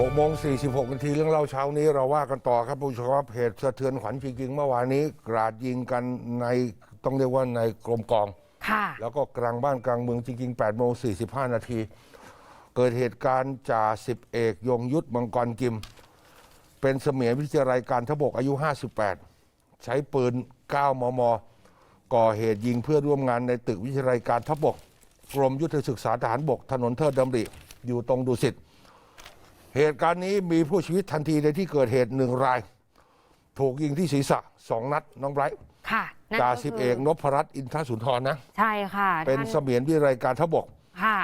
6โมง46นาทีเรื่องเล่าเช้านี้เราว่ากันต่อครับผู้ชมครับเหตุสะเทือนขวัญจริงๆเมื่อวานนี้ กราดยิงกันในต้องเรียกว่าในกรมกอง ค่ะ แล้วก็กลางบ้านกลางเมืองจริงๆ8โมง45 นาที เกิดเหตุการณ์จ่าสิบเอก ยงยุทธมังกรกิม เป็นเสมียนวิทยาลัยการทบกอายุ 58 ใช้ปืน 9 มม ก่อเหตุยิงเพื่อนร่วมงานในตึกวิทยาลัยการทบก กรมยุทธศึกษาทหารบก ถนนเทิดดำริ อยู่ตรงดุสิต เหตุการณ์นี้มีผู้ชีวิตทันทีในที่เกิดเหตุหนึ่งราย ถูกยิงที่ศีรษะสองนัดน้องไบรท์ค่ะนั่นจ่าก็สิบคืเอกนพรัตน์อินทสุนทรนะ ใช่ค่ะเป็นท่านเสมียนวิทยาลัยการทบก ค่ะ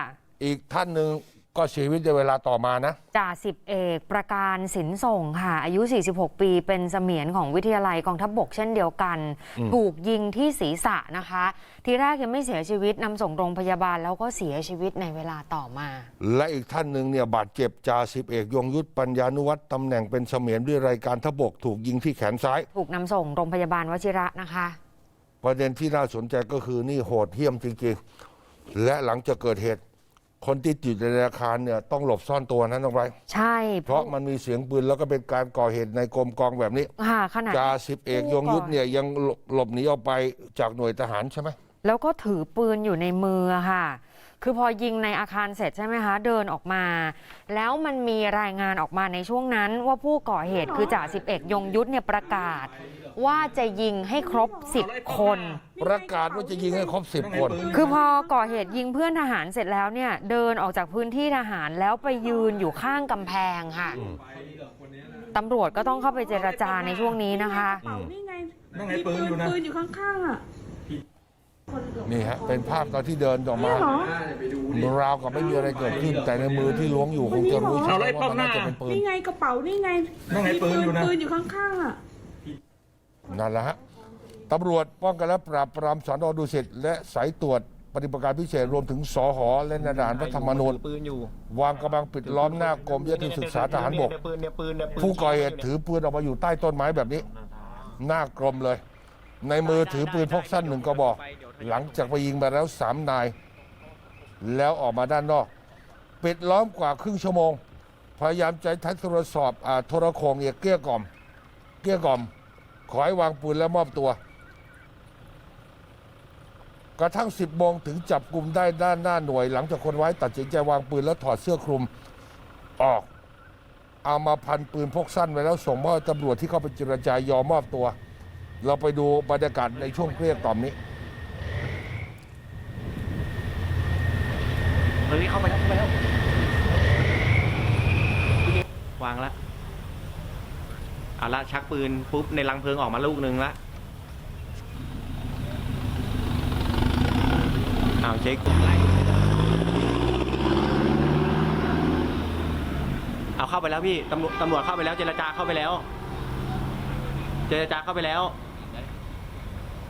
อีกท่านหนึ่ง ก็เสียชีวิตในเวลาต่อมานะ จ่าสิบเอกประการสินส่งค่ะ อายุ 46 ปีเป็นเสมียนของวิทยาลัยกองทัพบบกเช่นเดียวกัน ถูกยิงที่ศีรษะนะคะ ทีแรกยังไม่เสียชีวิตนำส่งโรงพยาบาลแล้วก็เสียชีวิตในเวลาต่อมา และอีกท่านหนึ่งเนี่ยบาดเจ็บจ่าสิบเอกยงยุทธปัญญานุวัฒน์ตำแหน่งเป็นเสมียนวิทยาลัยการทบกถูกยิงที่แขนซ้าย ถูกนำส่งโรงพยาบาลวชิระนะคะ ประเด็นที่น่าสนใจก็คือนี่โหดเหี้ยมจริงๆ และหลังจากเกิดเหตุ คนที่ติดอยู่ในอาคารเนี่ยต้องหลบซ่อนตัวนะน้องไบรท์ใช่เพราะมันมีเสียงปืนแล้วก็เป็นการก่อเหตุในกรมกองแบบนี้ค่ะขนาดจ่าสิบเอกยงยุทธเนี่ยยังหลบหลบหนีออกไปจากหน่วยทหารใช่ไหมแล้วก็ถือปืนอยู่ในมือค่ะ คือพอยิงในอาคารเสร็จใช่ไหมคะ เดินออกมา แล้วมันมีรายงานออกมาในช่วงนั้นว่าผู้ก่อเหตุคือจ่าสิบเอกยงยุทธเนี่ยประกาศ ว่าจะยิงให้ครบ 10 คน ประกาศว่าจะยิงให้ครบสิบคน คือพอก่อเหตุยิงเพื่อนทหารเสร็จแล้วเนี่ยเดินออกจากพื้นที่ทหารแล้วไปยืนอยู่ข้างกำแพงค่ะตำรวจก็ต้องเข้าไปเจรจาในช่วงนี้นะคะเป่านี่ไงนั่นไงปืนอยู่นะ ปืนอยู่ข้างๆอะ นี่ฮะเป็นภาพตอนที่เดินออกมานี่เหรอราวกับไม่มีอะไรเกิดขึ้น แต่ในมือที่ล้วงอยู่คงจะรู้ใช่ไหมว่ามันน่าจะเป็นปืนนี่ไงกระเป๋านี่ไงนั่นไงปืนอยู่นะปืนอยู่ข้างๆอะนั่นแหละฮะตำรวจป้องกันและปราบปรามสอนอดุสิตและสายตรวจปฏิบัติการพิเศษรวมถึงสอหอและนายทหารพระธรรมนูญปืนอยู่วางกำลังปิดล้อมหน้ากรมยุทธศึกษาทหารบกเนี่ยปืนเนี่ยปืนเนี่ยปืนผู้ก่อเหตุถือปืนออกมาอยู่ใต้ต้นไม้แบบนี้ หน้ากรมเลย ในมือถือปืนพกสั้นหนึ่งกระบอก หลังจากไปยิงมาแล้วสามนาย แล้วออกมาด้านนอก ปิดล้อมกว่าครึ่งชั่วโมง พยายามใจทัดโทรสอบอ่าโทรโขงเนี่ยเกลี้ยกล่อม เกลี้ยกล่อม ขอให้วางปืนและมอบตัว กระทั่ง 10โมงถึงจับกลุ่มได้ด้านหน้าหน่วย หลังจากคนร้ายตัดสินใจวางปืนแล้วถอดเสื้อคลุมออก เอามาพันปืนพกสั้นไว้แล้วส่งมอบให้ตำรวจที่เข้าไปเจรจายอมมอบตัว เราไปดูบรรยากาศในช่วงเกลี้ยกล่อมนี้เฮ้เข้าไปแล้วเข้าไปแล้ววางละเอาละชักปืนปุ๊บในรังเพลิงออกมาลูกหนึ่งละอ้าวเช็คไล่เอาเข้าไปแล้วพี่ตำรวจตำรวจเข้าไปแล้ว เจรจาเข้าไปแล้ว เจรจาเข้าไปแล้ว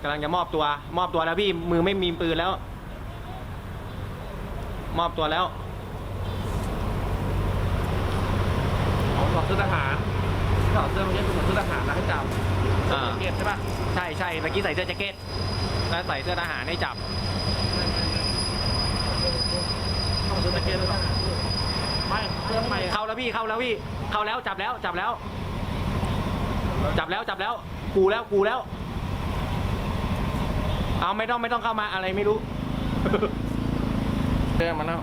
กำลังจะมอบตัว มอบตัวแล้วพี่มือไม่มีปืนแล้ว มอบตัวแล้วของถอดเสื้อทหารถอดเสื้อมันจะเป็นเสื้อทหารแล้วให้จับอ่า เก็บใช่ป่ะใช่ใช่เมื่อกี้ใส่เสื้อแจ็คเก็ตแล้วใส่เสื้อทหารให้จับต้องเสื้อตะเกียบแล้วทหารไม่เสื้อไม่เข้าแล้วพี่เข้าแล้วพี่เข้าแล้วจับแล้วจับแล้ว จับแล้วจับแล้ว กูแล้วกูแล้ว เอาไม่ต้องไม่ต้องเข้ามาอะไรไม่รู้เสื้อมันแล้ว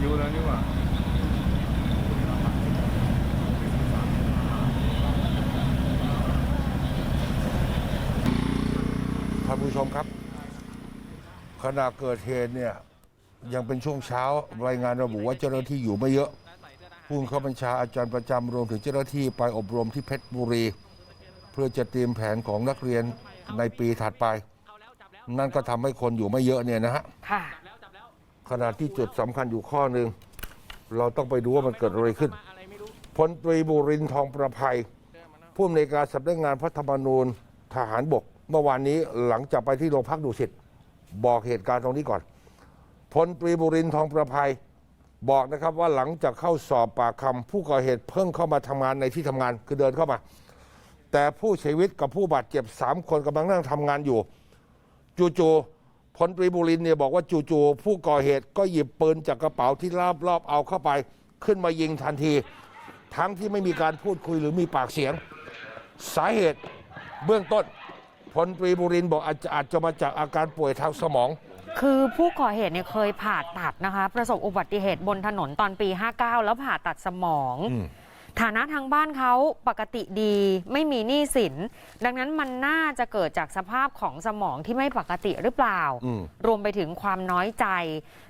อยู่แล้วนี่หว่า ท่านผู้ชมครับ ขณะเกิดเหตุเนี่ยยังเป็นช่วงเช้ารายงานระบุว่าเจ้าหน้าที่อยู่ไม่เยอะผู้บังคับบัญชาอาจารย์ประจำรวมถึงเจ้าหน้าที่ไปอบรมที่เพชรบุรี เพื่อจะเตรียมแผนของนักเรียนในปีถัดไป นั่นก็ทำให้คนอยู่ไม่เยอะเนี่ยนะฮะค่ะ ขณะที่จุดสำคัญอยู่ข้อหนึ่งเราต้องไปดูว่ามันเกิดอะไรขึ้นพลตรีบุรินทร์ทองประภัย ผู้อำนวยการสำนักงานพระธรรมนูญทหารบก เมื่อวานนี้หลังจากไปที่โรงพักดุสิต บอกเหตุการณ์ตรงนี้ก่อนพลตรีบุรินทร์ทองประภัยบอกนะครับว่าหลังจากเข้าสอบปากคำผู้ก่อเหตุเพิ่งเข้ามาทำงานในที่ทำงานคือเดินเข้ามา แต่ผู้เสียชีวิตกับผู้บาดเจ็บสามคนกำลังนั่งทำงานอยู่ จู่ๆพลตรีบุรินทร์เนี่ยบอกว่าจู่ๆผู้ก่อเหตุก็หยิบปืนจากกระเป๋าที่รอบรอบเอาเข้าไป ขึ้นมายิงทันที ทั้งที่ไม่มีการพูดคุยหรือมีปากเสียง สาเหตุเบื้องต้น พลตรีบุรินทร์บอกอาจจะอาจจะมาจากอาการป่วยทางสมอง คือผู้ก่อเหตุเนี่ยเคยผ่าตัดนะคะ ประสบอุบัติเหตุบนถนนตอนปี 59 แล้วผ่าตัดสมอง อืม ฐานะทางบ้านเขาปกติดีไม่มีหนี้สิน ดังนั้นมันน่าจะเกิดจากสภาพของสมองที่ไม่ปกติหรือเปล่า อืม รวมไปถึงความน้อยใจ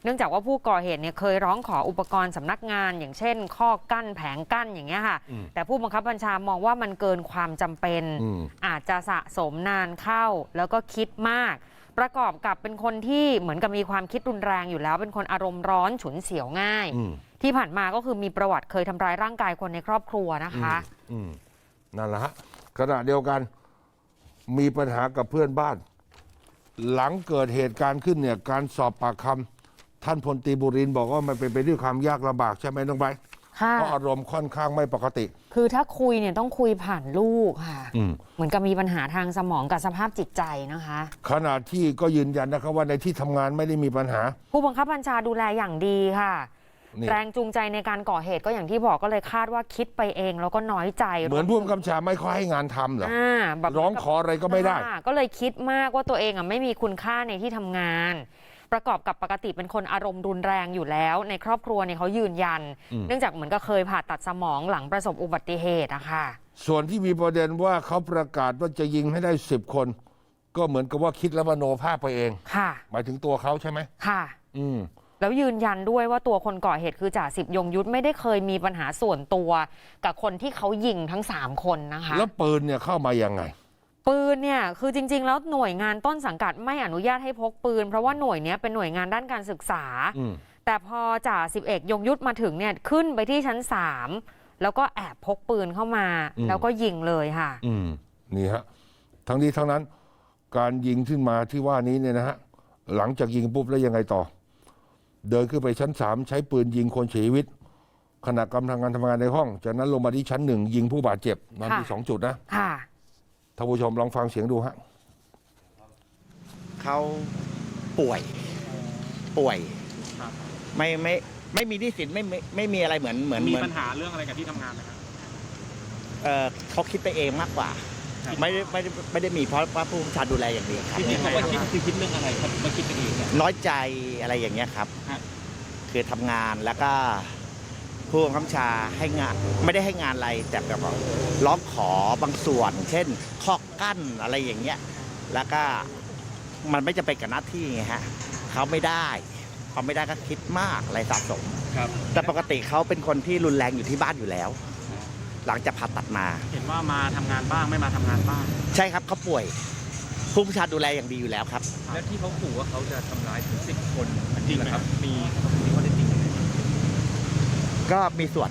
เนื่องจากว่าผู้ก่อเหตุเนี่ยเคยร้องขออุปกรณ์สำนักงาน อย่างเช่น ข้อกั้นแผงกั้นอย่างเงี้ยค่ะ อืม แต่ผู้บังคับบัญชามองว่ามันเกินความจำเป็น อืม อาจจะสะสมนานเข้าแล้วก็คิดมาก ประกอบกับเป็นคนที่เหมือนกับมีความคิดรุนแรงอยู่แล้ว เป็นคนอารมณ์ร้อนฉุนเฉียวง่ายอืมที่ผ่านมาก็คือมีประวัติเคยทำร้ายร่างกายคนในครอบครัวนะคะอืมนั่นแหละฮะขณะเดียวกันมีปัญหากับเพื่อนบ้าน หลังเกิดเหตุการณ์ขึ้นเนี่ย การสอบปากคำท่านพลตรีบุรินทร์บอกว่ามันเป็นไปด้วยความยากลำบากใช่ไหมน้องใบร์ทค่ะเพราะอารมณ์ค่อนข้างไม่ปกติ คือถ้าคุยเนี่ยต้องคุยผ่านลูกค่ะอืมเหมือนกับมีปัญหาทางสมองกับสภาพจิตใจนะคะ ขณะที่ก็ยืนยันนะครับว่าในที่ทำงานไม่ได้มีปัญหา ผู้บังคับบัญชาดูแลอย่างดีค่ะ นี่ แรงจูงใจในการก่อเหตุก็อย่างที่บอกก็เลยคาดว่าคิดไปเองแล้วก็น้อยใจเหมือนผู้บังคับบัญชาไม่ค่อยให้งานทำเหรอ อ่าแบบ ร้องขออะไรก็ไม่ได้ อ่าก็เลยคิดมากว่าตัวเองอะไม่มีคุณค่าในที่ทำงาน ประกอบกับปกติเป็นคนอารมณ์รุนแรงอยู่แล้ว ในครอบครัวเนี่ยเขายืนยันอืมเนื่องจากเหมือนกับเคยผ่าตัดสมองหลังประสบอุบัติเหตุอะค่ะ ส่วนที่มีประเด็นว่าเขาประกาศว่าจะยิงให้ได้สิบคน ก็เหมือนกับว่าคิดและมโนภาพไปเอง ค่ะ หมายถึงตัวเขาใช่ไหมค่ะ อืม แล้วยืนยันด้วยว่าตัวคนก่อเหตุคือจ่าสิบยงยุทธไม่ได้เคยมีปัญหาส่วนตัว กับคนที่เขายิงทั้ง3คนนะคะ แล้วปืนเนี่ยเข้ามายังไง ปืนเนี่ยคือจริง ๆ แล้วหน่วยงานต้นสังกัดไม่อนุญาตให้พกปืน เพราะว่าหน่วยเนี้ยเป็นหน่วยงานด้านการศึกษาอืมแต่พอจ่าสิบเอกยงยุทธมาถึงเนี่ยขึ้นไปที่ชั้น3แล้วก็แอบพกปืนเข้ามาอืมแล้วก็ยิงเลยค่ะ อืมนี่ฮะทั้งนี้ทั้งนั้น การยิงขึ้นมาที่ว่านี้เนี่ยนะฮะหลังจากยิงปุ๊บแล้วยังไงต่อ เดินขึ้นไปชั้นสามใช้ปืนยิงคนเสียชีวิตขณะกำลังงานทำงานในห้อง จากนั้นลงมาที่ชั้นหนึ่งยิงผู้บาดเจ็บนั่นที่ค่ะสองจุดนะค่ะ ท่านผู้ชมลองฟังเสียงดูฮะเขาป่วยป่วยครับไม่ไม่ไม่มีหนี้สินไม่ไม่ไม่มีอะไรเหมือนเหมือนมีเหมือนปัญหาเรื่องอะไรกับที่ทำงานไหมครับเออเขาคิดไปเองมากกว่าครับไม่ได้ไม่ได้ไม่ได้มีเพราะว่าผู้บัญชาดูแลอย่างดีครับที่ที่เขาว่าคิดคือคิดเรื่องอะไรครับมาคิดเป็นเองเนี่ย น้อยใจอะไรอย่างเงี้ยครับ ฮะ คือทำงานแล้วก็ ผู้บังคับบัญชาให้งานไม่ได้ให้งานอะไรแต่แบบว่าร้องขอบางส่วน เช่น ข้อกั้นอะไรอย่างเงี้ยแล้วก็มันไม่จะเป็นกับหน้าที่ไงฮะเขาไม่ได้เขาไม่ได้ก็คิดมากอะไรสะสมครับแต่ปกติเขาเป็นคนที่รุนแรงอยู่ที่บ้านอยู่แล้ว หลังจากผ่าตัดมา เห็นว่ามาทำงานบ้างไม่มาทำงานบ้าง ใช่ครับเขาป่วย ผู้บัญชาดูแลอย่างดีอยู่แล้วครับ แล้วที่เขาขู่ว่าเขาจะทำร้ายถึงสิบคนจริงไหมครับ มีมีข้อเท็จจริงไหม ก็มีส่วน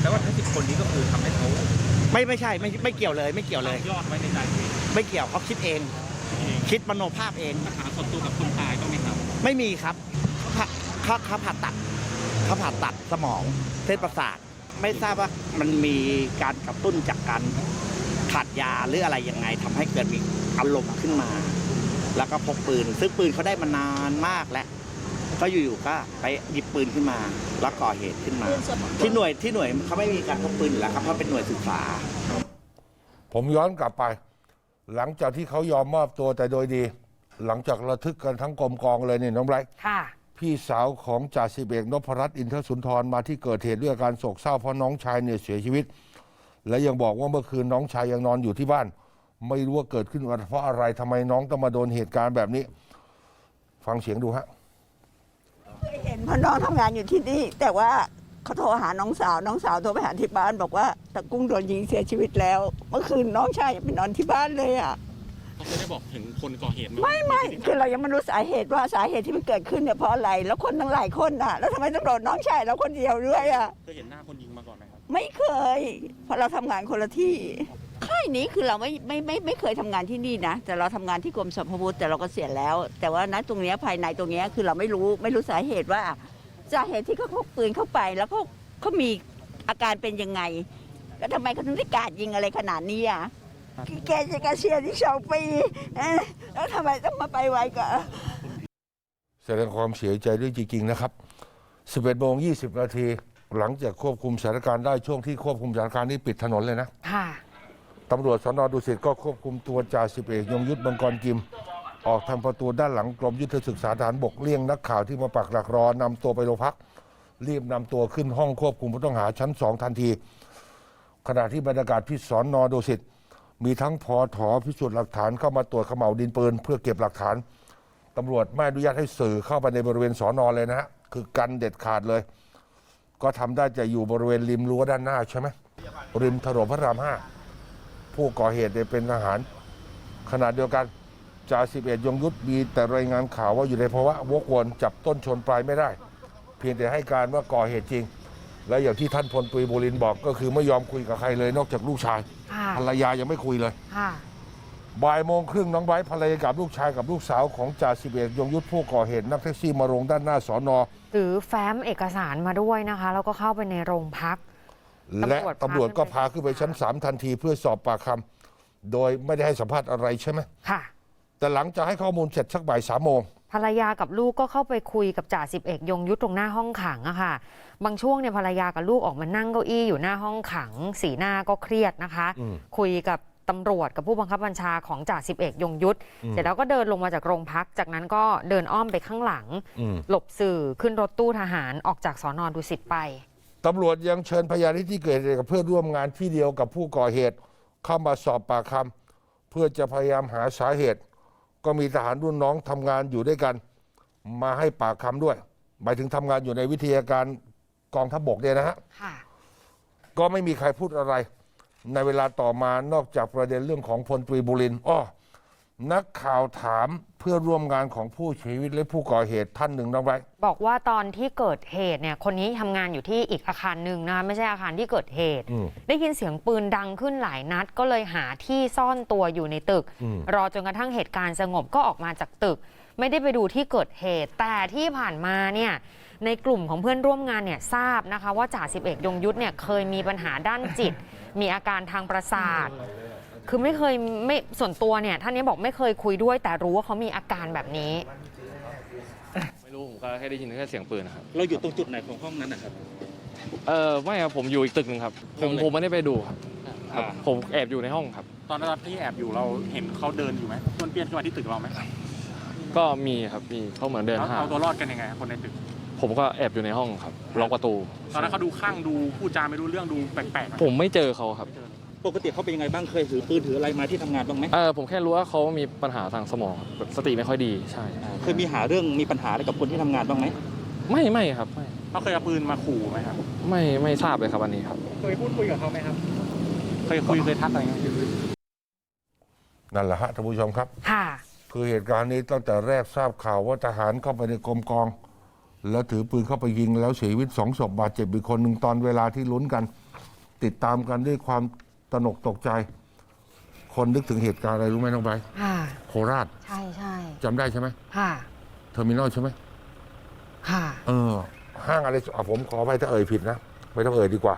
แล้วว่าทั้งสิบคนนี้ก็คือทำให้เขาไม่ไม่ใช่ไม่ไม่เกี่ยวเลยไม่เกี่ยวเลย ยอดไว้ในใจตัวเองไม่เกี่ยวเขาคิดเองเองคิดมโนภาพเอง ปัญหาส่วนตัวกับคนตายต้องไหมครับไม่มีครับเขาเขาเขาผ่าตัดเขาผ่าตัดสมองเส้นประสาท ไม่ทราบว่ามันมีการกระตุ้นจากการขาดยาหรืออะไรยังไงทำให้เกิดมีอารมณ์ขึ้นมา แล้วก็พกปืน ซึ่งปืนเขาได้มานานมากแล้ว ก็อยู่ๆก็ไปหยิบปืนขึ้นมา แล้วก่อเหตุขึ้นมา ที่หน่วยที่หน่วยเขาไม่มีการพกปืนอยู่แล้วครับเพราะเป็นหน่วยศึกษา ผมย้อนกลับไป หลังจากที่เขายอมมอบตัวแต่โดยดี หลังจากระทึกกันทั้งกรมกองเลยนี่น้องไบรท์ค่ะ พี่สาวของจ่าสิบเอกนพรัตน์อินทสุนทรมาที่เกิดเหตุด้วยอาการโศกเศร้าเพราะน้องชายเนี่ยเสียชีวิต และยังบอกว่าเมื่อคืนน้องชายยังนอนอยู่ที่บ้าน ไม่รู้ว่าเกิดขึ้นเพราะอะไรทำไมน้องต้องมาโดนเหตุการณ์แบบนี้ ฟังเสียงดูฮะ เห็นเพราะน้องทำงานอยู่ที่นี่ แต่ว่าเขาโทรหาน้องสาวน้องสาวโทรไปหาที่บ้านบอกว่าตะกุ้งโดนยิงเสียชีวิตแล้ว เมื่อคืนน้องชายยังไปนอนที่บ้านเลยอะ เขาจะได้บอกถึงคนก่อเหตุไหมไม่ไม่คือเรายังไม่รู้สาเหตุว่าสาเหตุที่มันเกิดขึ้นเนี่ยเพราะอะไร แล้วคนทั้งหลายคนอะ แล้วทำไมต้องโดนน้องชายเราคนเดียวด้วยอะ เคยเห็นหน้าคนยิงมาก่อนไหมครับ ไม่เคย เพราะเราทำงานคนละที่ ค่ายนี้คือเราไม่ไม่ไม่ไม่เคยทำงานที่นี่นะ แต่เราทำงานที่กรมสรรพาวุธแต่เราก็เสียแล้ว แต่ว่าณตรงเนี้ยภายในตรงเนี้ยคือเราไม่รู้ไม่รู้สาเหตุว่าสาเหตุที่เขาพกปืนเข้าไป แล้วเขาเขามีอาการเป็นยังไง แล้วทำไมเขาถึงได้กราดยิงอะไรขนาดนี้อะแกจะเกษียณที่สองปีเอ๊ะแล้วทำไมต้องมาไปไวกว่า แสดงความเสียใจด้วยจริง ๆ นะครับ 11โมง20 นาที หลังจากควบคุมสถานการณ์ได้ช่วงที่ควบคุมสถานการณ์นี้ปิดถนนเลยนะ ค่ะ ตำรวจสนดุสิตก็ควบคุมตัวจ่าสิบเอกยงยุทธบังกรกิม ออกทางประตูด้านหลังกรมยุทธศึกษาฐานบกเลี่ยงนักข่าวที่มาปักหลักรอนำตัวไปโรงพัก รีบนำตัวขึ้นห้องควบคุมผู้ต้องหาชั้นสองทันที ขณะที่บรรยากาศที่สอนนดุสิตมีทั้งพอถอพิสูจน์หลักฐานเข้ามาตรวจขม่าวดินปืนเพื่อเก็บหลักฐานตำรวจไม่อนุญาตให้สื่อเข้าไปในบริเวณสอนอเลยนะฮะคือกันเด็ดขาดเลย ก็ทำได้จะอยู่บริเวณริมรั้วด้านหน้าใช่ไหมริมถนนพระรามห้า ผู้ก่อเหตุเนี่ยเป็นทหารขณะเดียวกันจ่าสิบเอ็ดยงยุทธมีแต่รายงานข่าวว่าอยู่ในภาวะวกวนจับต้นชนปลายไม่ได้ เพียงแต่ให้การว่าก่อเหตุจริง และอย่างที่ท่านพลตรีบุรินทร์บอกก็คือไม่ยอมคุยกับใครเลยนอกจากลูกชายค่ะภรรยายังไม่คุยเลยค่ะบ่ายโมงครึ่งน้องไบร์ทภรรยากับลูกชายกับลูกสาวของจ่าสิบเอกยงยุทธผู้ก่อเหตุนั่งแท็กซี่มาลงด้านหน้าสอนอถือแฟ้มเอกสารมาด้วยนะคะ แล้วก็เข้าไปในโรงพัก และตำรวจตำรวจก็พาพาขึ้ขึ้นนไปไปชั้นสามทันทีเพื่อสอบปากคำโดยไม่ได้ให้สัมภาษณ์อะไรใช่ไหมค่ะ แต่หลังจากให้ข้อมูลเสร็จสักบ่ายสามโมงภรรยากับลูกก็เข้าไปคุยกับจ่าสิบเอกยงยุทธตรงหน้าห้องขังอะค่ะ บางช่วงเนี่ยภรรยากับลูกออกมานั่งเก้าอี้อยู่หน้าห้องขัง สีหน้าก็เครียดนะคะอืมคุยกับตำรวจกับผู้บังคับบัญชาของจ่าสิบเอกยงยุทธอืมเสร็จแล้วก็เดินลงมาจากโรงพัก จากนั้นก็เดินอ้อมไปข้างหลังอืมหลบสื่อขึ้นรถตู้ทหารออกจากสอนอดุสิตไป ตำรวจยังเชิญพยานที่เกิดเหตุกับเพื่อนร่วมงานที่เดียวกับผู้ก่อเหตุ เข้ามาสอบปากคำเพื่อจะพยายามหาสาเหตุ ก็มีทหารรุ่นน้องทำงานอยู่ด้วยกัน มาให้ปากคำด้วยหมายถึงทำงานอยู่ในวิทยาการกองทัพบกเนี่ยนะฮะค่ะ ก็ไม่มีใครพูดอะไร ในเวลาต่อมานอกจากประเด็นเรื่องของพลตรีบุรินทร์อ้อ นักข่าวถามเพื่อนร่วมงานของผู้เสียชีวิตและผู้ก่อเหตุท่านหนึ่งน้องไว้ บอกว่าตอนที่เกิดเหตุเนี่ยคนนี้ทำงานอยู่ที่อีกอาคารหนึ่งนะคะไม่ใช่อาคารที่เกิดเหตุ อืมได้ยินเสียงปืนดังขึ้นหลายนัด ก็เลยหาที่ซ่อนตัวอยู่ในตึก อืม รอจนกระทั่งเหตุการณ์สงบก็ออกมาจากตึก ไม่ได้ไปดูที่เกิดเหตุ แต่ที่ผ่านมาเนี่ยในกลุ่มของเพื่อนร่วมงานเนี่ยทราบนะคะ ว่าจ่าสิบเอกยงยุทธเนี่ยเคยมีปัญหาด้านจิต มีอาการทางประสาท คือไม่เคยไม่ส่วนตัวเนี่ยท่านนี้บอกไม่เคยคุยด้วย แต่รู้ว่าเขามีอาการแบบนี้ ไม่รู้ผมก็แค่ได้ยินแค่เสียงปืนนะครับเราอยู่ตรงจุดไหนของห้องนั้นนะครับ เออไม่ครับผมอยู่อีกตึกหนึ่งครับผมห้องไหนผมไม่ได้ไปดูครับครับอ่า ผมแอบอยู่ในห้องครับ ตอนนั้นที่แอบอยู่เราเห็นเขาเดินอยู่ไหมชวนเปี้ยนขึ้นมาที่ตึกเราไหมก็มีครับมีเขาเหมือนเดินแล้วหาเอาตัวรอดกันยังไงคนในตึก ผมก็แอบอยู่ในห้องครับล็อกประตู ตอนนั้นเขาดูข้างดูพูดจาไม่รู้เรื่องดูแปลกๆไหมผมไม่เจอเขาครับ ปกติเขาเป็นยังไงบ้างเคยถือปืนถืออะไรมาที่ทำงานบ้างไหมเออผมแค่รู้ว่าเขามีปัญหาทางสมองครับแบบสติไม่ค่อยดีใช่ เคยมีหาเรื่องมีปัญหาอะไรกับคนที่ทำงานบ้างไหมไม่ไม่ครับไม่เขาเคยเอาปืนมาขู่ไหมครับ ไม่ไม่ทราบเลยครับอันนี้ครับ เคยพูดคุยกับเขาไหมครับ เคยคุยเคยทักอะไรไหม นั่นแหละฮะท่านผู้ชมครับ ค่ะ คือเหตุการณ์นี้ตั้งแต่แรกทราบข่าวว่าทหารเข้าไปในกรมกอง แล้วถือปืนเข้าไปยิงแล้วเสียชีวิตสองศพบาดเจ็บอีกคนหนึ่งตอนเวลาที่ลุ้นกัน ติดตามกันด้วยความ ตระหนกตกใจ คนนึกถึงเหตุการณ์อะไรรู้ไหมน้องใบร์ทค่ะ โคราชใช่ใช่จำได้ใช่ไหมค่ะ เทอร์มินอลใช่ไหมค่ะ เออ ห้างอะไรอะผมขอไปถ้าเอ่ยผิดนะ ไม่ต้องเอ่ยดีกว่า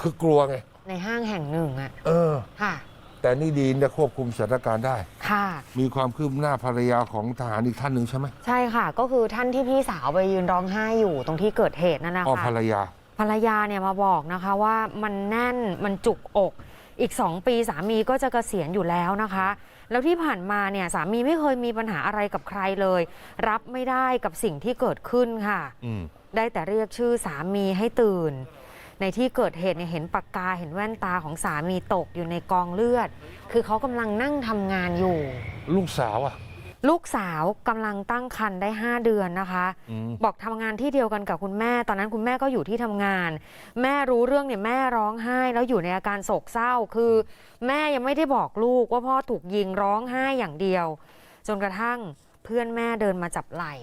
คือกลัวไง ในห้างแห่งหนึ่งอะเออ ค่ะ แต่นี่ดีนะควบคุมสถานการณ์ได้ ค่ะ มีความคืบหน้าภรรยาของทหารอีกท่านหนึ่งใช่ไหมใช่ค่ะ ก็คือท่านที่พี่สาวไปยืนร้องไห้อยู่ตรงที่เกิดเหตุนั่นนะอ๋อคะภรรยา ภรรยาเนี่ยมาบอกนะคะว่ามันแน่นมันจุกอก อีกสองปีสามีก็จะเกษียณอยู่แล้วนะคะ แล้วที่ผ่านมาเนี่ยสามีไม่เคยมีปัญหาอะไรกับใครเลย รับไม่ได้กับสิ่งที่เกิดขึ้นค่ะ อืม ได้แต่เรียกชื่อสามีให้ตื่น ในที่เกิดเหตุเนี่ยเห็นปากกาเห็นแว่นตาของสามีตกอยู่ในกองเลือด คือเขากำลังนั่งทำงานอยู่ ลูกสาวอะ ลูกสาวกำลังตั้งครรภ์ได้ 5 เดือนนะคะ อืม บอกทำงานที่เดียวกันกับคุณแม่ ตอนนั้นคุณแม่ก็อยู่ที่ทำงาน แม่รู้เรื่องเนี่ยแม่ร้องไห้ แล้วอยู่ในอาการโศกเศร้าคือ แม่ยังไม่ได้บอกลูกว่าพ่อถูกยิงร้องไห้อย่างเดียว จนกระทั่งเพื่อนแม่เดินมาจับไหล่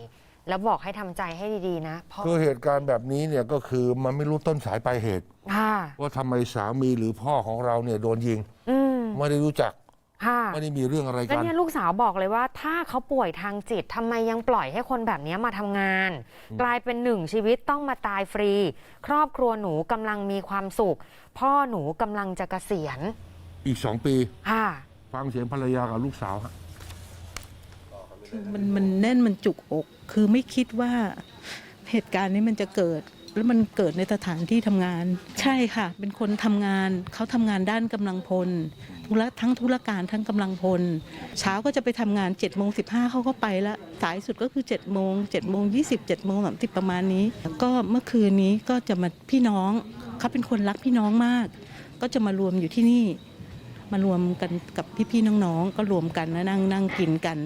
แล้วบอกให้ทำใจให้ดีๆนะพ่อคือเหตุการณ์แบบนี้เนี่ยก็คือมันไม่รู้ต้นสายปลายเหตุ ค่ะ ว่าทำไมสามีหรือพ่อของเราเนี่ยโดนยิง อืม ไม่ได้รู้จัก ค่ะไม่ได้มีเรื่องอะไรแล้วกันเนี่ยลูกสาวบอกเลยว่า ถ้าเขาป่วยทางจิตทำไมยังปล่อยให้คนแบบนี้มาทำงาน กลายเป็นหนึ่งชีวิตต้องมาตายฟรี ครอบครัวหนูกำลังมีความสุข พ่อหนูกำลังจะเกษียณ อีกสองปี ค่ะ ฟังเสียงภรรยากับลูกสาวฮะคือมันมันแน่นมันจุกอก คือไม่คิดว่าเหตุการณ์นี้มันจะเกิด แล้วมันเกิดในสถานที่ทำงาน ใช่ค่ะ เป็นคนทำงานเขาทำงานด้านกำลังพล ธุระทั้งธุรการทั้งกำลังพล เช้าก็จะไปทำงาน7จ็ดโมงสิเขาก็ไปละสายสุดก็คือ7จ็ดโมงเจ็ดโมงยี่สิบเจ็ดโมงสามสิบประมาณนี้ ก็เมื่อคืนนี้ก็จะมาพี่น้องเขาเป็นคนรักพี่น้องมาก ก็จะมารวมอยู่ที่นี่ มารวมกันกับพี่ๆน้องๆก็รวมกันแล้วนั่งนั่งกินกัน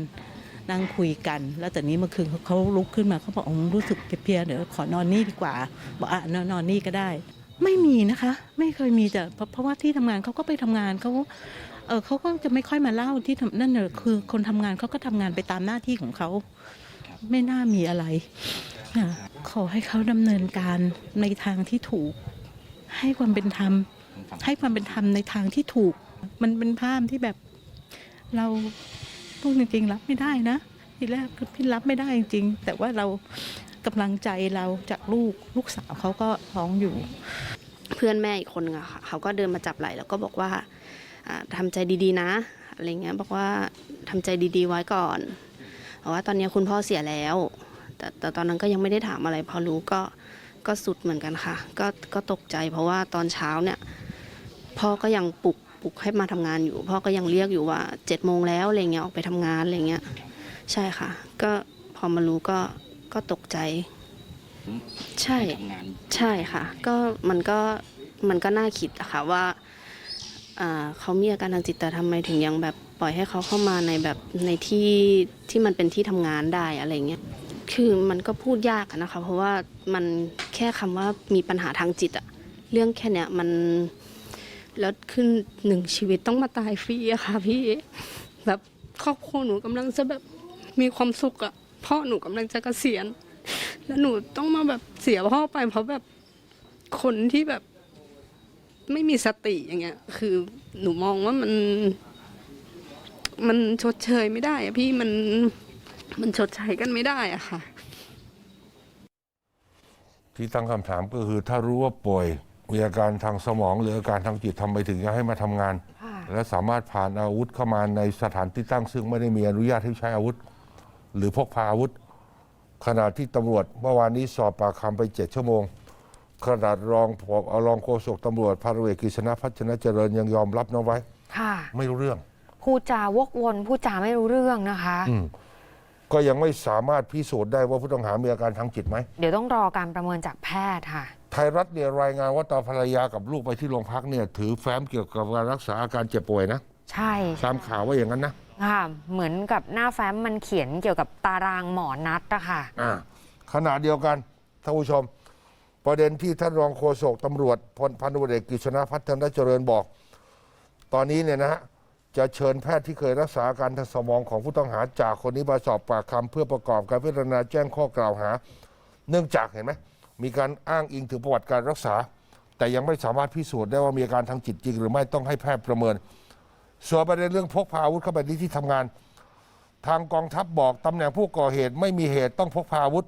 นั่งคุยกัน แล้วแต่นี้เมื่อคืนเขาลุกขึ้นมาเขาบอกอ๋อรู้สึกเพลียเดี๋ยวขอนอนนี่ดีกว่า บอกอะนอนนอนนี่ก็ได้ ไม่มีนะคะ ไม่เคยมีแต่เพราะเพราะว่าที่ทำงานเขาก็ไปทำงานเขาเออเขาก็จะไม่ค่อยมาเล่าที่นั่นเนอะคือคนทำงานเขาก็ทำงานไปตามหน้าที่ของเขาไม่น่ามีอะไร ขอให้เขาดำเนินการในทางที่ถูก ให้ความเป็นธรรม ให้ความเป็นธรรมในทางที่ถูก มันเป็นภาพที่แบบ เราพูดจริงๆรับไม่ได้นะทีแรกพี่รับไม่ได้จริงๆแต่ว่าเรา กำลังใจเราจากลูกลูกสาวเขาก็ท้องอยู่ เพื่อนแม่อีกคนนึงอะค่ะเขาก็เดินมาจับไหล่แล้วก็บอกว่าอ่าทำใจดีๆนะอะไรเงี้ยบอกว่าทำใจดีๆไว้ก่อนบอกว่าตอนนี้คุณพ่อเสียแล้ว แต่แต่ตอนนั้นก็ยังไม่ได้ถามอะไร พอรู้ก็ก็สุดเหมือนกันค่ะ ก็ก็ตกใจเพราะว่าตอนเช้าเนี่ยพ่อก็ยังปลุกปลุกให้มาทำงานอยู่ พ่อก็ยังเรียกอยู่ว่าเจ็ดโมงแล้วอะไรเงี้ยออกไปทำงานอะไรเงี้ยใช่ค่ะ ก็พอมารู้ก็ ก็ตกใจ ใช่ทำงานใช่ค่ะ ก็มันก็มันก็น่าคิดอะค่ะว่าอ่าเขามีอาการทางจิตแต่ทำไมถึงยังแบบปล่อยให้เขาเข้ามาในแบบในที่ที่มันเป็นที่ทำงานได้อะไรเงี้ยคือมันก็พูดยากอะนะคะ เพราะว่ามันแค่คำว่ามีปัญหาทางจิตอะเรื่องแค่เนี้ยมันแล้วขึ้นหนึ่งชีวิตต้องมาตายฟรีอะค่ะพี่แบบครอบครัวหนูกำลังจะแบบมีความสุขอะ พ่อหนูกำลังจะเกษียณ แล้วหนูต้องมาแบบเสียพ่อไป เพราะแบบคนที่แบบ ไม่มีสติอย่างเงี้ย คือหนูมองว่ามัน มันชดเชยไม่ได้อะพี่มันมันชดใช้กันไม่ได้อะค่ะ ที่ตั้งคำถามก็คือถ้ารู้ว่าป่วยมีอาการทางสมอง หรืออาการทางจิตทำไมถึงจะให้มาทำงาน และสามารถผ่านอาวุธเข้ามาในสถานที่ตั้งซึ่งไม่ได้มีอนุญาตให้ใช้อาวุธ หรือพกพาอาวุธ ขณะที่ตำรวจเมื่อวานนี้สอบปากคำไปเจ็ดชั่วโมง ขนาดรองผบรองโฆษกตำรวจพารุเอกกฤษณะพัฒนาเจริญยังยอมรับนะไว้ ค่ะไม่รู้เรื่อง พูดจาวกวนพูดจาไม่รู้เรื่องนะคะ อืมก็ยังไม่สามารถพิสูจน์ได้ว่าผู้ต้องหามีอาการทางจิตไหม เดี๋ยวต้องรอการประเมินจากแพทย์ค่ะ ไทยรัฐเนี่ยรายงานว่าตอนภรรยากับลูกไปที่โรงพักเนี่ยถือแฟ้มเกี่ยวกับการรักษาอาการเจ็บป่วยนะ ใช่ ตามข่าวว่าอย่างนั้นนะ ค่ะเหมือนกับหน้าแฟ้มมันเขียนเกี่ยวกับตารางหมอนัดอะค่ะอ่าขณะเดียวกันท่านผู้ชม ประเด็นที่ท่านรองโฆษกตำรวจพลพันธุ์ตำรวจเอกกฤษณะพัฒนาเจริญบอก ตอนนี้เนี่ยนะฮะจะเชิญแพทย์ที่เคยรักษาอาการทางสมองของผู้ต้องหาจากคนนี้มาสอบปากคำเพื่อประกอบการพิจารณาแจ้งข้อกล่าวหา เนื่องจากเห็นไหมมีการอ้างอิงถึงประวัติการรักษา แต่ยังไม่สามารถพิสูจน์ได้ว่ามีอาการทางจิตจริง หรือไม่ต้องให้แพทย์ประเมิน ส่วนประเด็นเรื่องพกพาอาวุธเข้าไปในที่ทำงาน ทางกองทัพบอกตำแหน่งผู้ก่อเหตุไม่มีเหตุต้องพกพาอาวุธ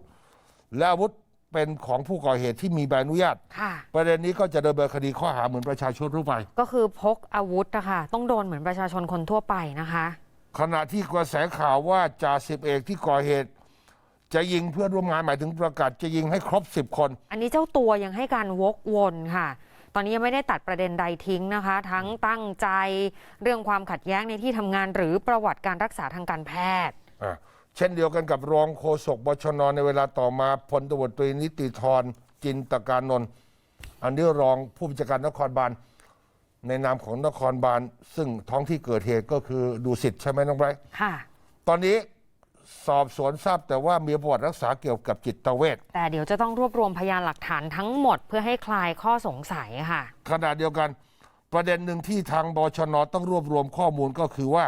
และอาวุธเป็นของผู้ก่อเหตุที่มีใบอนุญาต ค่ะ ประเด็นนี้ก็จะดำเนินคดีข้อหาเหมือนประชาชนทั่วไป ก็คือพกอาวุธนะคะต้องโดนเหมือนประชาชนคนทั่วไปนะคะ ขณะที่กระแสข่าวว่าจ่าสิบเอกที่ก่อเหตุ จะยิงเพื่อนร่วมงานหมายถึงประกาศจะยิงให้ครบสิบคน อันนี้เจ้าตัวยังให้การวกวนค่ะ ตอนนี้ยังไม่ได้ตัดประเด็นใดทิ้งนะคะ ทั้งตั้งใจเรื่องความขัดแย้งในที่ทำงาน หรือประวัติการรักษาทางการแพทย์ อะเช่นเดียวกันกับรองโฆษกบชนในเวลาต่อมาพลตำรวจตรีนิติธรจินตการนนท์อันนี้รองผู้บัญชาการนครบาลในนามของนครบาลซึ่งท้องที่เกิดเหตุก็คือดูสิทธิ์ใช่ไหมน้องไบรท์ค่ะ ตอนนี้ สอบสวนทราบแต่ว่ามีประวัติรักษาเกี่ยวกับจิตเวชแต่เดี๋ยวจะต้องรวบรวมพยานหลักฐานทั้งหมด เพื่อให้คลายข้อสงสัยค่ะ ขณะเดียวกันประเด็นหนึ่งที่ทางบชนต้องรวบรวมข้อมูลก็คือว่า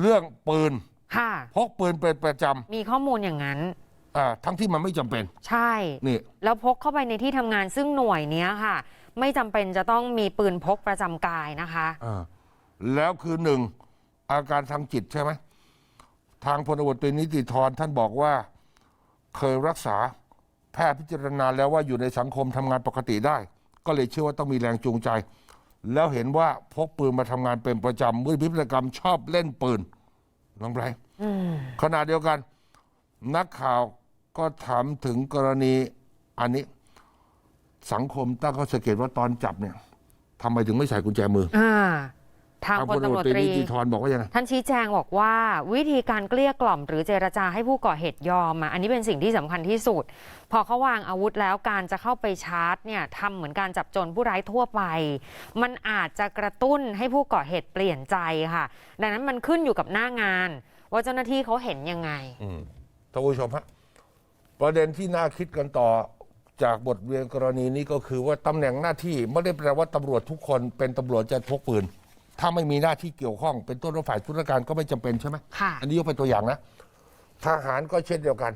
เรื่องปืนค่ะ พกปืนเป็นประจมีข้อมูลอย่างนั้นำอ่าทั้งที่มันไม่จำเป็นใช่ นี่ แล้วพกเข้าไปในที่ทำงานซึ่งหน่วยเนี้ยค่ะ ไม่จำเป็นจะต้องมีปืนพกประจำกายนะคะ อ่าแล้วคือหนึ่งอาการทางจิตใช่ไหม ทางพลตำรวจตรีนิติธรท่านบอกว่าเคยรักษาแพทย์พิจารณาแล้วว่าอยู่ในสังคมทำงานปกติได้ ก็เลยเชื่อว่าต้องมีแรงจูงใจ แล้วเห็นว่าพกปืนมาทำงานเป็นประจำมือพิพฤติกรรมชอบเล่นปืนน้องไบรขณะเดียวกัน นักข่าวก็ถามถึงกรณีอันนี้ สังคมตั้งข้อสังเกตว่าตอนจับเนี่ยทำไมถึงไม่ใส่กุญแจมืออ่า ทางทางพพลลตำตำรรววจจตรีตรีนิติธรบอกว่ายังไงท่านชี้แจงบอกว่าวิธีการเกลี้ยกล่อม หรือเจรจาให้ผู้ก่อเหตุยอมอะอันนี้เป็นสิ่งที่สำคัญที่สุด พอเขาวางอาวุธแล้วการจะเข้าไปชาร์จเนี่ยทำเหมือนการจับโจรผู้ร้ายทั่วไป มันอาจจะกระตุ้นให้ผู้ก่อเหตุเปลี่ยนใจค่ะ ดังนั้นมันขึ้นอยู่กับหน้างาน ว่าเจ้าหน้าที่เขาเห็นยังไงอืมท่านผู้ชมฮะประเด็นที่น่าคิดกันต่อจากบทเรียนกรณีนี้ก็คือว่าตำแหน่งหน้าที่ไม่ได้แปลว่าตำรวจทุกคนเป็นตำรวจจะพกปืน ถ้าไม่มีหน้าที่เกี่ยวข้อง เป็นต้นว่าฝ่ายธุรการก็ไม่จำเป็นใช่ไหมค่ะ อันนี้ยกเป็นตัวอย่างนะ ทหารก็เช่นเดียวกัน